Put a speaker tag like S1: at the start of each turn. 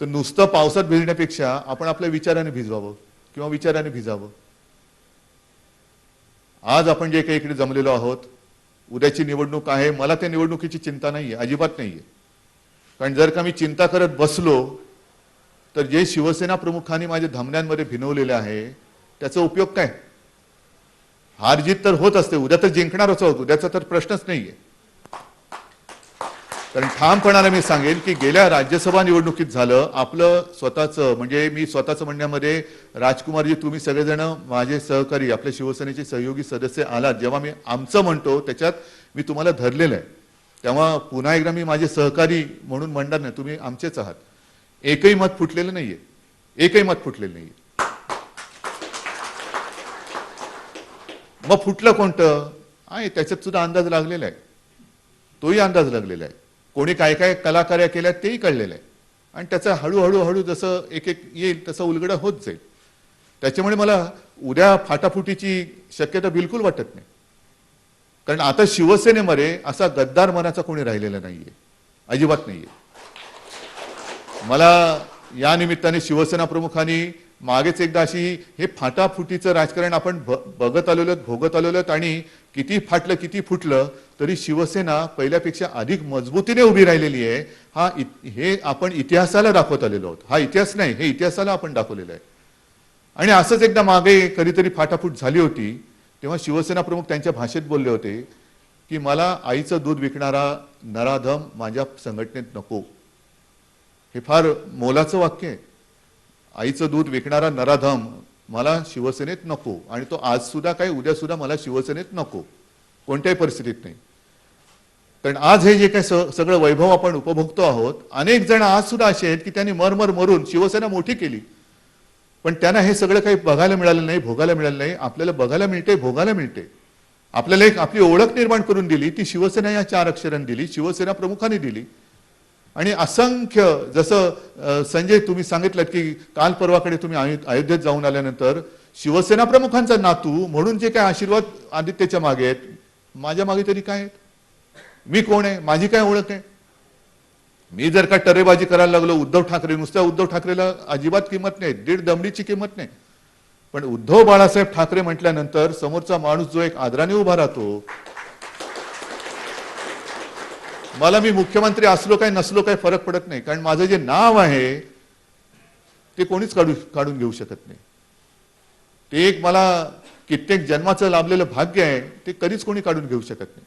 S1: तर नुसतं पावसात भिजण्यापेक्षा आपण आपल्या विचाराने भिजवावं किंवा विचाराने भिजावं. आज आपण जे काही इकडे जमलेलो आहोत उद्याची निवडणूक आहे मला त्या निवडणुकीची चिंता नाहीये अजिबात नाही आहे कारण जर का मी चिंता करत बसलो तर जे शिवसेना प्रमुखांनी माझ्या धमन्यांमध्ये भिनवलेले आहे त्याचा उपयोग काय? हार जीत तर होत असते उद्या तर जिंकणारच आहोत उद्याचा तर प्रश्नच नाहीये. कारण ठामपणाने मी सांगेन की गेल्या राज्यसभा निवडणुकीत झालं आपलं स्वतःचं म्हणजे मी स्वतःचं म्हणण्यामध्ये राजकुमारजी तुम्ही सगळेजण माझे सहकारी आपल्या शिवसेनेचे सहयोगी सदस्य आलात. जेव्हा मी आमचं म्हणतो त्याच्यात मी तुम्हाला धरलेलं आहे. तेव्हा पुन्हा एकदा मी माझे सहकारी म्हणून म्हणणार नाही तुम्ही आमचेच आहात. एकही मत फुटलेलं नाहीये. एकही मत फुटलेलं नाहीये. मग फुटलं कोणतं? आहे त्याच्यात सुद्धा अंदाज लागलेला आहे. तोही अंदाज लागलेला आहे. कोणी काय काय कलाकार्या केल्या तेही कळलेलं आहे. आणि त्याचा हळूहळू हळू जसं एक एक येईल तसं उलगडं होत जाईल. त्याच्यामुळे मला उद्या फाटाफुटीची शक्यता बिलकुल वाटत नाही. कारण आता शिवसेनेमध्ये असा गद्दार मनाचा कोणी राहिलेला नाहीये. अजिबात नाहीये. मला या निमित्ताने शिवसेना प्रमुखांनी मागेच एकदा अशी हे फाटाफुटीचं राजकारण आपण बघत आलेलो आहोत, भोगत आलेलो आहोत आणि किती फाटलं किती फुटलं तरी शिवसेना पहिल्यापेक्षा अधिक मजबूतीने उभी राहिलेली आहे. हा हे आपण इतिहासाला दाखवत आलेलो आहोत. हा इतिहास नाही हे इतिहासाला आपण दाखवलेलं आहे. आणि असंच एकदा मागे कधीतरी फाटाफूट झाली होती तेव्हा शिवसेना प्रमुख त्यांच्या भाषेत बोलले होते की मला आईचं दूध विकणारा नराधम माझ्या संघटनेत नको. हे फार मोलाचं वाक्य आहे. आईचं दूध विकणारा नराधम मला शिवसेनेत नको आणि तो आज सुद्धा काय उद्या सुद्धा मला शिवसेनेत नको. कोणत्याही परिस्थितीत नाही. कारण आज हे जे काही सगळं वैभव आपण उपभोगतो आहोत अनेक जण आज सुद्धा असे आहेत की त्यांनी मरमर मरून शिवसेना मोठी केली. पण त्यांना हे सगळं काही बघायला मिळालं नाही भोगायला मिळालं नाही. आपल्याला बघायला मिळते भोगायला मिळते आपल्याला एक आपली ओळख निर्माण करून दिली ती शिवसेना या चार अक्षरांनी दिली शिवसेना प्रमुखाने दिली. आणि असंख्य जसं संजय तुम्ही सांगितलं की काल परवाकडे तुम्ही अयोध्येत जाऊन आल्यानंतर शिवसेना प्रमुखांचा नातू म्हणून जे काय आशीर्वाद आदित्यच्या मागे आहेत माझ्या मागे तरी काय आहेत? मी कोण आहे? माझी काय ओळख आहे? मी जर का टरेबाजी करायला लागलो उद्धव ठाकरे नुसत्या उद्धव ठाकरेला अजिबात किंमत नाही दीड दमडीची किंमत नाही. पण उद्धव बाळासाहेब ठाकरे म्हटल्यानंतर समोरचा माणूस जो एक आदराने उभा राहतो मला मी मुख्यमंत्री असलो काय नसलो काय फरक पडत नाही. कारण माझं जे नाव आहे ते कोणीच काढू काढून घेऊ शकत नाही. ते एक मला कित्येक जन्माचं लाभलेलं भाग्य आहे ते कधीच कोणी काढून घेऊ शकत नाही.